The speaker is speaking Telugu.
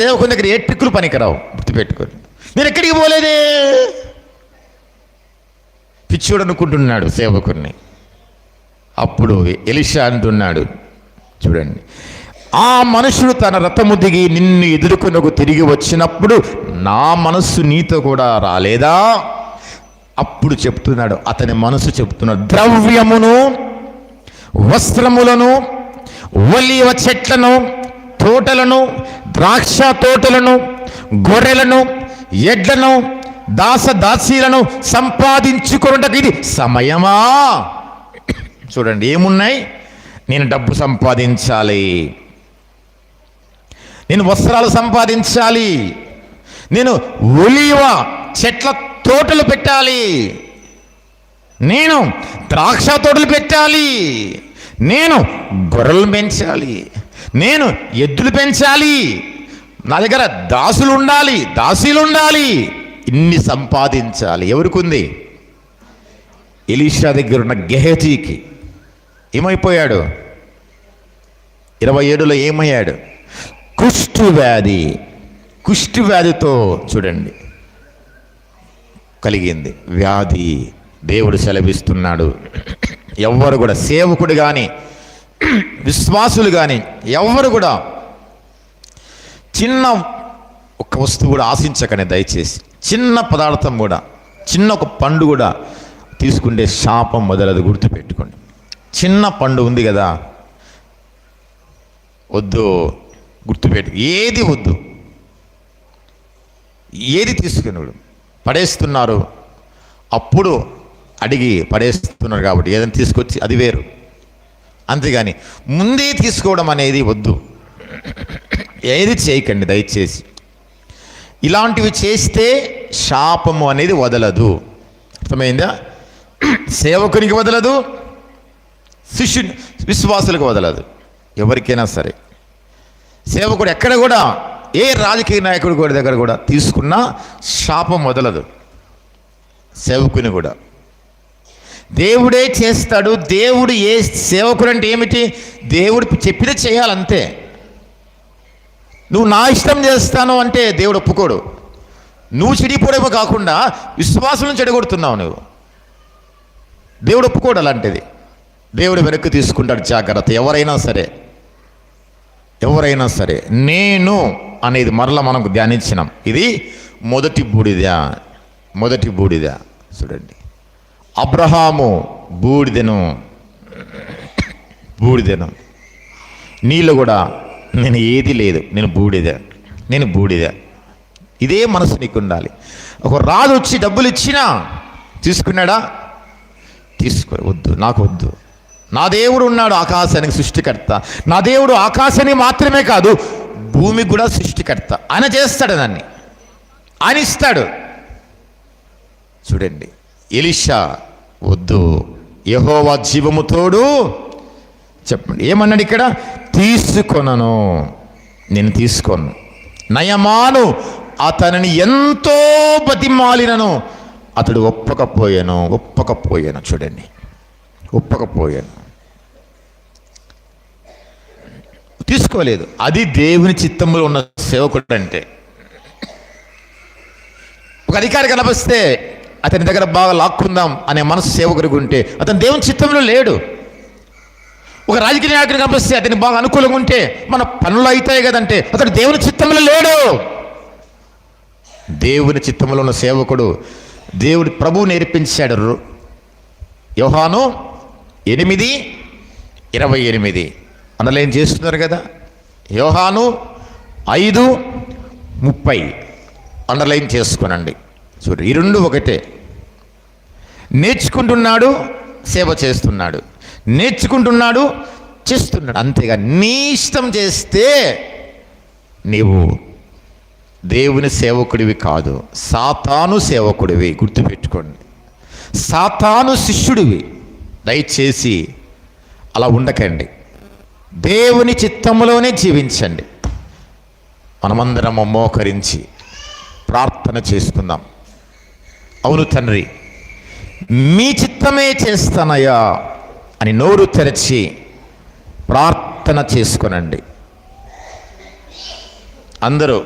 సేవకుని దగ్గర ఏ ట్రిక్కులు పనికిరావు. గుర్తుపెట్టుకోండి. నేను ఎక్కడికి పోలేదే? పిచ్చోడు అనుకుంటున్నాడు సేవకుడిని అప్పుడు ఎలిషా అంటున్నాడు చూడండి. ఆ మనుషుడు తన రథము దిగి నిన్ను ఎదుర్కొనకు తిరిగి వచ్చినప్పుడు నా మనస్సు నీతో కూడా రాలేదా? అప్పుడు చెప్తున్నాడు అతని మనసు చెప్తున్నాడు ద్రవ్యమును వస్త్రములను ఒలివ చెట్లను తోటలను ద్రాక్ష తోటలను గొర్రెలను ఎడ్లను దాస దాసీలను సంపాదించుకున్నటకు ఇది సమయమా? చూడండి ఏమున్నాయి? నేను డబ్బు సంపాదించాలి. నేను వస్త్రాలు సంపాదించాలి. నేను ఒలివ చెట్ల తోటలు పెట్టాలి. నేను ద్రాక్ష తోటలు పెట్టాలి. నేను గొర్రెలు పెంచాలి. నేను ఎద్దులు పెంచాలి. నా దగ్గర దాసులు ఉండాలి దాసీలు ఉండాలి ఇన్ని సంపాదించాలి. ఎవరికి ఎలీషా దగ్గర ఉన్న గెహతీకి ఏమైపోయాడు? ఇరవై ఏడులో ఏమయ్యాడు? కుష్టి వ్యాధి. కుష్టి వ్యాధితో చూడండి. కలిగింది. వ్యాధి దేవుడు సెలవిస్తున్నాడు. ఎవ్వరు కూడా సేవకుడు కానీ విశ్వాసులు కానీ ఎవరు కూడా చిన్న ఒక వస్తువు కూడా ఆశించకనే దయచేసి చిన్న పదార్థం కూడా చిన్న ఒక పండు కూడా తీసుకుంటే శాపం మొదలది గుర్తుపెట్టుకోండి. చిన్న పండు ఉంది కదా వద్దు గుర్తుపెట్టు ఏది వద్దు. ఏది తీసుకున్నాడు పడేస్తున్నారు అప్పుడు అడిగి పడేస్తున్నారు కాబట్టి ఏదైనా తీసుకొచ్చి అది వేరు. అంతేగాని ముందే తీసుకోవడం అనేది వద్దు. ఏది చేయకండి దయచేసి. ఇలాంటివి చేస్తే శాపము అనేది వదలదు. అర్థమైందా? సేవకునికి వదలదు శిష్యుని విశ్వాసులకు వదలదు. ఎవరికైనా సరే. సేవకుడు ఎక్కడ కూడా ఏ రాజకీయ నాయకుడు కూడా దగ్గర కూడా తీసుకున్నా శాపం వదలదు. సేవకుని కూడా. దేవుడే చేస్తాడు దేవుడు ఏ సేవకుడు అంటే ఏమిటి? దేవుడు చెప్పితే చేయాలంతే. నువ్వు నా ఇష్టం చేస్తాను అంటే దేవుడు ఒప్పుకోడు. నువ్వు చెడిపోవడమో కాకుండా విశ్వాసం చెడగొడుతున్నావు నువ్వు. దేవుడు ఒప్పుకోడు అలాంటిది. దేవుడు వెనక్కి తీసుకుంటాడు జాగ్రత్త ఎవరైనా సరే. ఎవరైనా సరే. నేను అనేది మరలా మనకు ధ్యానించినాం. ఇది మొదటి బూడిద. మొదటి బూడిద. చూడండి. అబ్రహాము బూడిదను బూడిదను నీళ్ళు కూడా నేను ఏది లేదు నేను బూడిద. నేను బూడిద. ఇదే మనసు నీకు ఉండాలి ఒక రాజు వచ్చి డబ్బులు ఇచ్చినా తీసుకున్నాడా? తీసుకో వద్దు నాకు వద్దు. నా దేవుడు ఉన్నాడు ఆకాశానికి సృష్టికర్త. నా దేవుడు ఆకాశాన్ని మాత్రమే కాదు భూమికి కూడా సృష్టికర్త. ఆయన చేస్తాడు దాన్ని. ఆయన ఇస్తాడు. చూడండి. ఎలిషా వద్దు. యహోవా జీవము తోడు. చెప్పండి ఏమన్నాడు ఇక్కడ? తీసుకొనను. నేను తీసుకోను. నయమాను అతనిని ఎంతో బతిమాలినను. అతడు ఒప్పకపోయాను ఒప్పకపోయాను చూడండి. ఒప్పకపోయాను. తీసుకోలేదు. అది దేవుని చిత్తంలో ఉన్న సేవకుడు అంటే ఒక అధికారి కనిపిస్తే అతని దగ్గర బాగా లాక్కుందాం అనే మనసు సేవకుడికి ఉంటే అతను దేవుని చిత్తంలో లేడు. ఒక రాజకీయ నాయకుడిని కనిపిస్తే అతని బాగా అనుకూలంగా ఉంటే మన పనులు అవుతాయి కదంటే అతడు దేవుని చిత్తంలో లేడు. దేవుని చిత్తంలో ఉన్న సేవకుడు దేవుడు ప్రభువు నేర్పించాడు. రు- యోహాను ఎనిమిది ఇరవై ఎనిమిది. అందులో ఏం చేస్తున్నారు కదా? యోహాను ఐదు ముప్పై. అండర్లైన్ చేసుకోనండి? చూడు ఈ రెండు ఒకటే. నేర్చుకుంటున్నాడు సేవ చేస్తున్నాడు. నేర్చుకుంటున్నాడు చేస్తున్నాడు. అంతేగా నీ ఇష్టం చేస్తే నీవు దేవుని సేవకుడివి కాదు సాతాను సేవకుడివి. గుర్తుపెట్టుకోండి. సాతాను శిష్యుడివి. దయచేసి అలా ఉండకండి. దేవుని చిత్తములోనే జీవించండి. మనమందరం మోకరించి ప్రార్థన చేసుకుందాం. అవును తండ్రి మీ చిత్తమే చేస్తానయ్యా అని నోరు తెరచి ప్రార్థన చేసుకునండి. అందరూ